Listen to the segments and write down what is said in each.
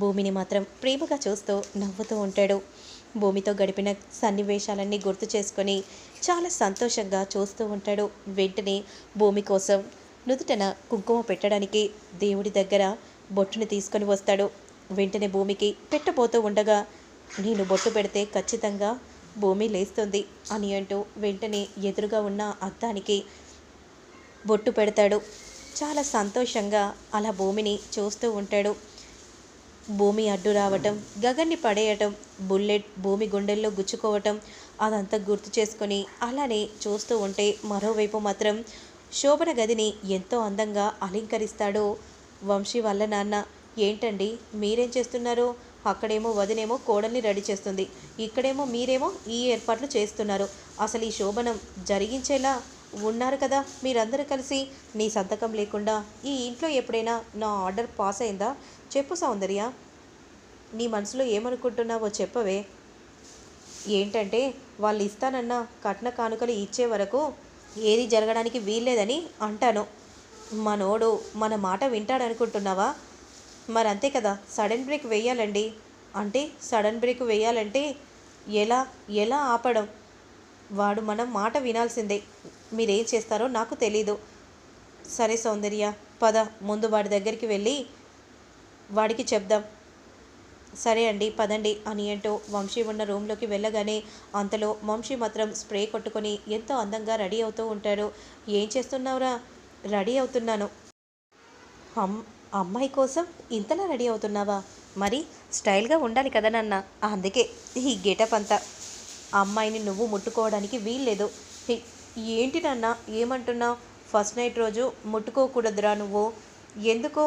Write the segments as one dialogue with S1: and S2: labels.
S1: భూమిని మాత్రం ప్రేమగా చూస్తూ నవ్వుతూ ఉంటాడు. భూమితో గడిపిన సన్నివేశాలన్నీ గుర్తు చేసుకొని చాలా సంతోషంగా చూస్తూ ఉంటాడు. వెంటనే భూమి కోసం నుదుటన కుంకుమ పెట్టడానికి దేవుడి దగ్గర బొట్టుని తీసుకొని వస్తాడు. వెంటనే భూమికి పెట్టబోతూ ఉండగా నేను బొట్టు పెడితే ఖచ్చితంగా భూమి లేస్తుంది అని అంటూ వెంటనే ఎదురుగా ఉన్న అద్దానికి బొట్టు పెడతాడు. చాలా సంతోషంగా అలా భూమిని చూస్తూ ఉంటాడు. భూమి అడ్డు రావటం గగన్ని పడేయటం బుల్లెట్ భూమి గుండెల్లో గుచ్చుకోవటం అదంతా గుర్తు చేసుకొని అలానే చూస్తూ ఉంటే మరోవైపు మాత్రం శోభన గదిని ఎంతో అందంగా అలంకరిస్తాడో వంశీ వాళ్ళ నాన్న. ఏంటండి? మీరేం చేస్తున్నారు? అక్కడేమో వదినేమో కోడల్ని రెడీ చేస్తుంది. ఇక్కడేమో మీరేమో ఈ ఏర్పాట్లు చేస్తున్నారు. అసలు ఈ శోభనం జరిగించేలా ఉన్నారు కదా. మీరందరూ కలిసి నీ సంతకం లేకుండా ఈ ఇంట్లో ఎప్పుడైనా నా ఆర్డర్ పాస్ అయిందా? చెప్పు సౌందర్య. నీ మనసులో ఏమనుకుంటున్నావో చెప్పవే. ఏంటంటే వాళ్ళు ఇస్తానన్న కట్న కానుకలు ఇచ్చే వరకు ఏది జరగడానికి వీల్లేదని అంటాను. మనోడు మన మాట వింటాడనుకుంటున్నావా? మరి అంతే కదా సడన్ బ్రేక్ వేయాలండి. అంటే సడన్ బ్రేక్ వేయాలంటే ఎలా ఎలా ఆపడం? వాడు మనం మాట వినాల్సిందే. మీరేం చేస్తారో నాకు తెలీదు. సరే సౌందర్య పద ముందు వాడి దగ్గరికి వెళ్ళి వాడికి చెప్దాం. సరే అండి పదండి అని అంటూ వంశీ ఉన్న రూమ్లోకి వెళ్ళగానే అంతలో వంశీ మాత్రం స్ప్రే కొట్టుకొని ఎంతో అందంగా రెడీ అవుతూ ఉంటాడు. ఏం చేస్తున్నావురా? రెడీ అవుతున్నాను. అమ్ అమ్మాయి కోసం ఇంతలా రెడీ అవుతున్నావా? మరి స్టైల్గా ఉండాలి కదా నాన్న. అందుకే ఈ గెటప్ అంతా. అమ్మాయిని నువ్వు ముట్టుకోవడానికి వీల్లేదు. ఏంటి నాన్న? ఏమంటున్నావు? ఫస్ట్ నైట్ రోజు ముట్టుకోకూడదురా నువ్వు. ఎందుకు?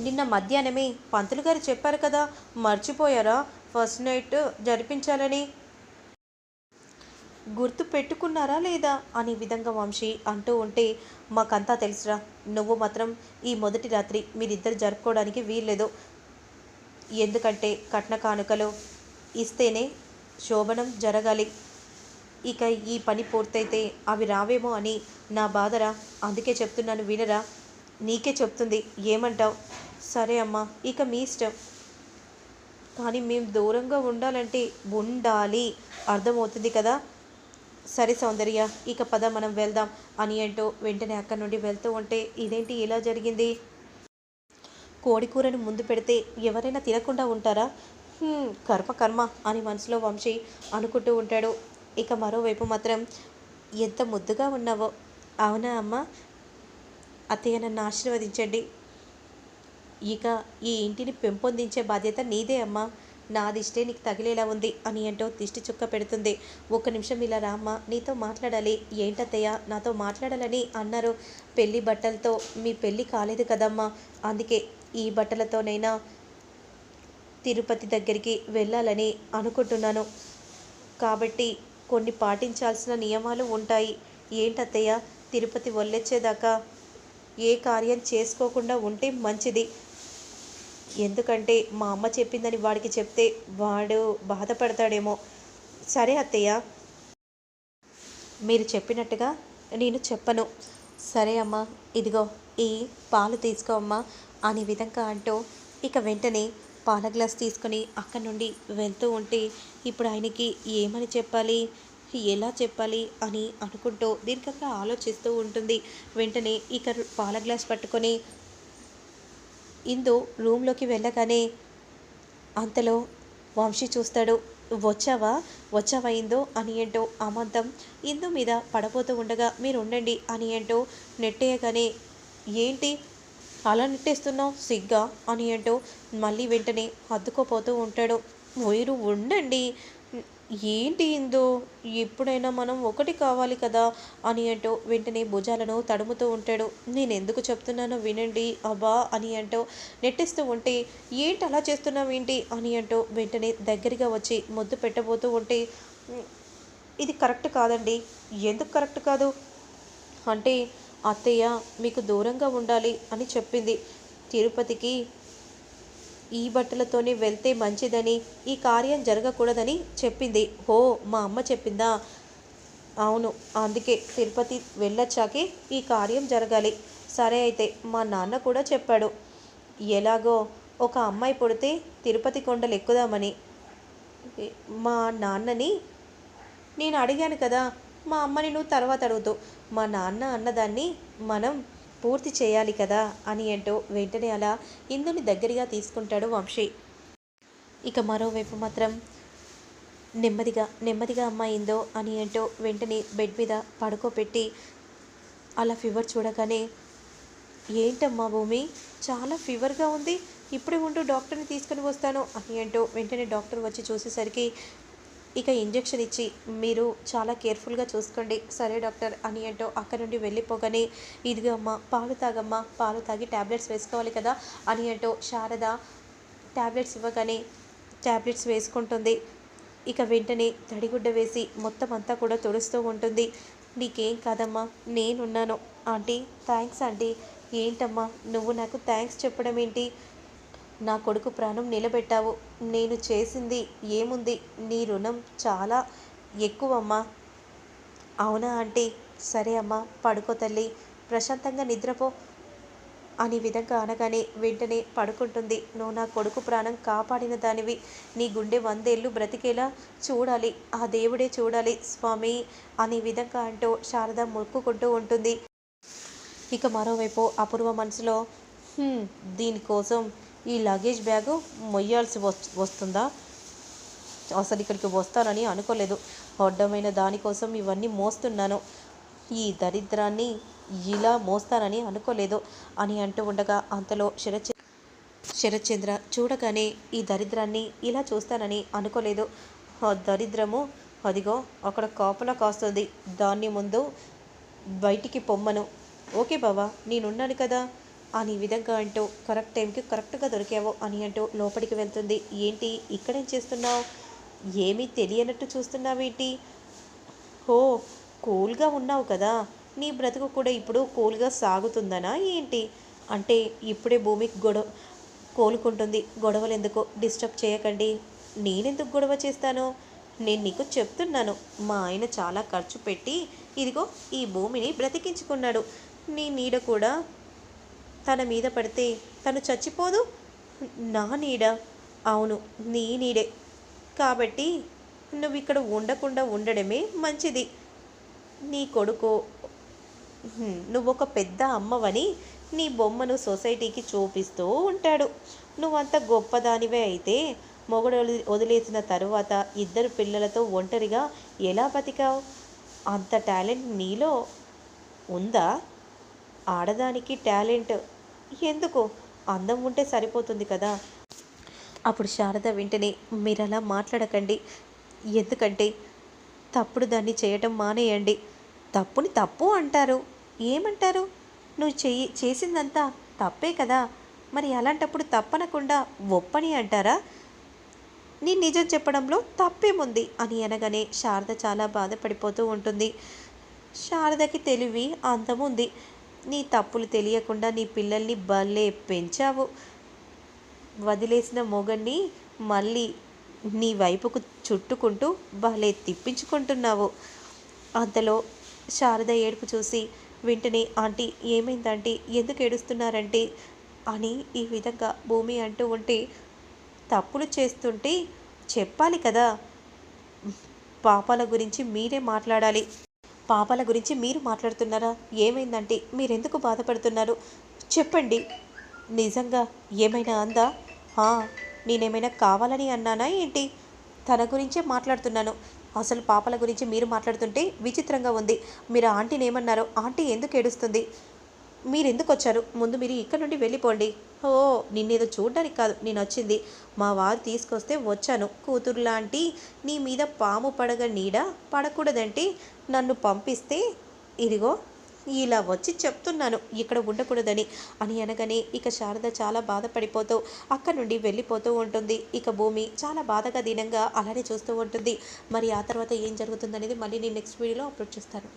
S1: నిన్న మధ్యాహ్నమే పంతులు గారు చెప్పారు కదా మర్చిపోయారా? ఫస్ట్ నైట్ జరిపించాలని. గుర్తు పెట్టుకున్నారా లేదా? అనే విధంగా వంశీ అంటూ ఉంటే మాకంతా తెలుసురా. నువ్వు మాత్రం ఈ మొదటి రాత్రి మీరిద్దరు జరుపుకోవడానికి వీల్లేదు. ఎందుకంటే కట్న కానుకలు ఇస్తేనే శోభనం జరగాలి. ఇక ఈ పని పూర్తయితే అవి రావేమో అని నా బాధరా. అందుకే చెప్తున్నాను వినరా. నీకే చెప్తుంది. ఏమంటావు? సరే అమ్మా ఇక మీ ఇష్టం. కానీ మేము దూరంగా ఉండాలంటే ఉండాలి. అర్థమవుతుంది కదా? సరే సౌందర్య ఇక పద మనం వెళ్దాం అని అంటూ వెంటనే అక్కడి నుండి వెళ్తూ ఉంటే ఇదేంటి ఇలా జరిగింది? కోడికూరను ముందు పెడితే ఎవరైనా తినకుండా ఉంటారా? కర్మ కర్మ అని మనసులో వంశీ అనుకుంటూ ఉంటాడు. ఇక మరోవైపు మాత్రం ఎంత ముద్దుగా ఉన్నావో. అవునా అమ్మ? అత్తయ్య నన్ను ఆశీర్వదించండి. ఇక ఈ ఇంటిని పెంపొందించే బాధ్యత నీదే అమ్మా. నా దిష్టే నీకు తగిలేలా ఉంది అని అంటూ దిష్టి చుక్క పెడుతుంది. ఒక్క నిమిషం ఇలా రామ్మ నీతో మాట్లాడాలి. ఏంటత్తయ్య నాతో మాట్లాడాలని అన్నారు. పెళ్ళి బట్టలతో మీ పెళ్ళి కాలేదు కదమ్మా. అందుకే ఈ బట్టలతోనైనా తిరుపతి దగ్గరికి వెళ్ళాలని అనుకుంటున్నాను. కాబట్టి కొన్ని పాటించాల్సిన నియమాలు ఉంటాయి. ఏంటత్తయ్య? తిరుపతి వల్లెచ్చేదాకా ఏ కార్యం చేసుకోకుండా ఉంటే మంచిది. ఎందుకంటే మా అమ్మ చెప్పిందని వాడికి చెప్తే వాడు బాధపడతాడేమో. సరే అత్తయ్య. మీరు చెప్పినట్టుగా నేను చెప్పను. సరే అమ్మా ఇదిగో ఈ పాలు తీసుకో అమ్మా అనే విధంగా అంటూ ఇక వెంటనే పాల గ్లాస్ తీసుకొని అక్కడి నుండి వెళ్తూ ఉంటే ఇప్పుడు ఆయనకి ఏమని చెప్పాలి? ఎలా చెప్పాలి అని అనుకుంటూ దీర్ఘంగా ఆలోచిస్తూ ఉంటుంది. వెంటనే ఇక పాల గ్లాస్ పట్టుకొని ఇందు రూమ్లోకి వెళ్ళగానే అంతలో వంశీ చూస్తాడు. వచ్చావా? వచ్చావా ఇందు? అని ఏంటో అమంతం ఇందు మీద పడబోతూ ఉండగా మీరు ఉండండి అని ఏంటో నెట్టేయగానే ఏంటి? అలా నెట్టేస్తున్నావు? సిగ్గా? అని అంటూ మళ్ళీ వెంటనే హద్దుకోపోతూ ఉంటాడు. మీరు ఉండండి. ఏంటి ఇందో? ఎప్పుడైనా మనం ఒకటి కావాలి కదా? అని అంటూ వెంటనే భుజాలను తడుముతూ ఉంటాడు. నేను ఎందుకు చెప్తున్నానో వినండి అబ్బా అని అంటూ నెట్టిస్తూ ఉంటే ఏంటి అలా చేస్తున్నావు ఏంటి అని అంటూ వెంటనే దగ్గరగా వచ్చి ముద్దు పెట్టబోతూ ఉంటే ఇది కరెక్ట్ కాదండి. ఎందుకు కరెక్ట్ కాదు? అంటే అత్తయ్య మీకు దూరంగా ఉండాలి అని చెప్పింది. తిరుపతికి ఈ బట్టలతోనే వెళ్తే మంచిదని ఈ కార్యం జరగకూడదని చెప్పింది. ఓ మా అమ్మ చెప్పిందా? అవును అందుకే తిరుపతి వెళ్ళొచ్చాకే ఈ కార్యం జరగాలి. సరే అయితే మా నాన్న కూడా చెప్పాడు. ఎలాగో ఒక అమ్మాయి పుడితే తిరుపతి కొండలు ఎక్కుదామని మా నాన్నని నేను అడిగాను కదా మా అమ్మని నువ్వు తర్వాత అడుగుతావు మా నాన్న అన్నదాన్ని మనం పూర్తి చేయాలి కదా అని అంటూ వెంటనే అలా ఇందుని దగ్గరగా తీసుకుంటాడు వంశీ. ఇక మరోవైపు మాత్రం నెమ్మదిగా నెమ్మదిగా అమ్మ అని అంటూ వెంటనే బెడ్ మీద పడుకోబెట్టి అలా ఫీవర్ చూడగానే ఏంటమ్మా భూమి చాలా ఫీవర్గా ఉంది. ఇప్పుడే ఉంటూ డాక్టర్ని తీసుకుని వస్తాను అని అంటూ వెంటనే డాక్టర్ వచ్చి చూసేసరికి ఇక ఇంజెక్షన్ ఇచ్చి మీరు చాలా కేర్ఫుల్గా చూసుకోండి. సరే డాక్టర్ అని అంటూ అక్కడ నుండి వెళ్ళిపోగానే ఇదిగో అమ్మ పాలు తాగమ్మా పాలు తాగి ట్యాబ్లెట్స్ వేసుకోవాలి కదా అని అంటూ శారద ట్యాబ్లెట్స్ ఇవ్వగానే ట్యాబ్లెట్స్ వేసుకుంటుంది. ఇక వెంటనే తడిగుడ్డ వేసి మొత్తం అంతా కూడా తుడుస్తూ ఉంటుంది. నీకేం కాదమ్మా నేనున్నాను. Aunty thanks aunty. ఏంటమ్మా నువ్వు నాకు థ్యాంక్స్ చెప్పడం ఏంటి నా కొడుకు ప్రాణం నిలబెట్టావు. నేను చేసింది ఏముంది? నీ రుణం చాలా ఎక్కువమ్మా. అవునా ఆంటీ? సరే అమ్మా పడుకో తల్లి. ప్రశాంతంగా నిద్రపో అని విధంగా అనగానే వెంటనే పడుకుంటుంది. నువ్వు నా కొడుకు ప్రాణం కాపాడిన దానివి. నీ గుండె వందేళ్ళు బ్రతికేలా చూడాలి. ఆ దేవుడే చూడాలి స్వామి అనే విధంగా అంటూ శారద మొక్కుకుంటూ ఉంటుంది. ఇక మరోవైపు అపూర్వ మనసులో దీనికోసం ఈ లగేజ్ బ్యాగు మొయ్యాల్సి వస్తుందా? అసలు ఇక్కడికి వస్తానని అనుకోలేదు. అడ్డమైన దానికోసం ఇవన్నీ మోస్తున్నాను. ఈ దరిద్రాన్ని ఇలా మోస్తానని అనుకోలేదు అని అంటూ ఉండగా అంతలో శరత్ శరత్చంద్ర చూడగానే ఈ దరిద్రాన్ని ఇలా చూస్తానని అనుకోలేదు. ఆ దరిద్రము అదిగో అక్కడ కాపలా కాస్తుంది. దాన్ని ముందు బయటికి పొమ్మను. ఓకే బావా నేనున్నాను కదా. అని విధంగా అంటూ కరెక్ట్ టైంకి కరెక్ట్గా దొరికావు అని అంటూ లోపలికి వెళ్తుంది. ఏంటి? ఇక్కడేం చేస్తున్నావు? ఏమీ తెలియనట్టు చూస్తున్నావేంటి? ఓ కూల్గా ఉన్నావు కదా. నీ బ్రతుకు కూడా ఇప్పుడు కూల్గా సాగుతుందనా ఏంటి? అంటే ఇప్పుడే భూమికి గొడవ కోలుకుంటుంది. గొడవలు ఎందుకు డిస్టర్బ్ చేయకండి. నేనెందుకు గొడవ చేస్తాను? నేను నీకు చెప్తున్నాను. మా ఆయన చాలా ఖర్చు పెట్టి ఇదిగో ఈ భూమిని బ్రతికించుకున్నాడు. నీ నీడ కూడా తన మీద పడితే తను చచ్చిపోదు? నా నీడ అవును నీ నీడే కాబట్టి నువ్వు ఇక్కడ ఉండకుండా ఉండడమే మంచిది. నీ కొడుకు నువ్వు ఒక పెద్ద అమ్మవని నీ బొమ్మను సొసైటీకి చూపిస్తూ ఉంటాడు. నువ్వంత గొప్పదానివే అయితే మొగుడు వదిలి- వదిలేసిన తరువాత ఇద్దరు పిల్లలతో ఒంటరిగా ఎలా బతికావు? అంత టాలెంట్ నీలో ఉందా? ఆడదానికి టాలెంట్ ఎందుకు? అందం ఉంటే సరిపోతుంది కదా? అప్పుడు శారద వెంటనే మీరు అలా మాట్లాడకండి. ఎందుకంటే తప్పుడు దాన్ని చేయటం మానేయండి. తప్పుని తప్పు అంటారు. ఏమంటారు? నువ్వు చెయ్యి చేసిందంతా తప్పే కదా? మరి అలాంటప్పుడు తప్పనకుండా ఒప్పని అంటారా? నీ నిజం చెప్పడంలో తప్పేముంది? అని అనగానే శారద చాలా బాధపడిపోతూ ఉంటుంది. శారదకి తెలివి అందముంది నీ తప్పులు తెలియకుండా నీ పిల్లల్ని భలే పెంచావు. వదిలేసిన మొగన్ని మళ్ళీ నీ వైపుకు చుట్టుకుంటూ భలే తిప్పించుకుంటున్నావు. అంతలో శారద ఏడుపు చూసి వెంటనే ఆంటీ ఏమైంది ఆంటీ? ఎందుకు ఏడుస్తున్నారంటే? అని ఈ విధంగా భూమి అంటూ ఉంటే తప్పులు చేస్తుంటే చెప్పాలి కదా. పాపాల గురించి మీరే మాట్లాడాలి. పాపాల గురించి మీరు మాట్లాడుతున్నారా? ఏమైందంటే మీరెందుకు బాధపడుతున్నారు? చెప్పండి. నిజంగా ఏమైనా అందా? "ఆ, నేనేమైనా కావాలని అన్నానా ఏంటి? తన గురించే మాట్లాడుతున్నాను. అసలు పాపల గురించి మీరు మాట్లాడుతుంటే విచిత్రంగా ఉంది. మీరు ఆంటీని ఏమన్నారో ఆంటీ ఎందుకు ఏడుస్తుంది? మీరు ఎందుకు వచ్చారు ముందు మీరు ఇక్కడ నుండి వెళ్ళిపోండి. ఓ నిన్నేదో చూడడానికి కాదు. నేను వచ్చింది మా వారు తీసుకొస్తే వచ్చాను. కూతురు లాంటి నీ మీద పాము పడగ నీడ పడకూడదంటే నన్ను పంపిస్తే ఇదిగో ఇలా వచ్చి చెప్తున్నాను. ఇక్కడ ఉండకూడదని. అని అనగానే ఇక శారద చాలా బాధపడిపోతూ అక్కడ నుండి వెళ్ళిపోతూ ఉంటుంది. ఇక భూమి చాలా బాధగా దీనంగా అలానే చూస్తూ ఉంటుంది. మరి ఆ తర్వాత ఏం జరుగుతుందనేది మళ్ళీ నేను నెక్స్ట్ వీడియోలో అప్లోడ్ చేస్తాను.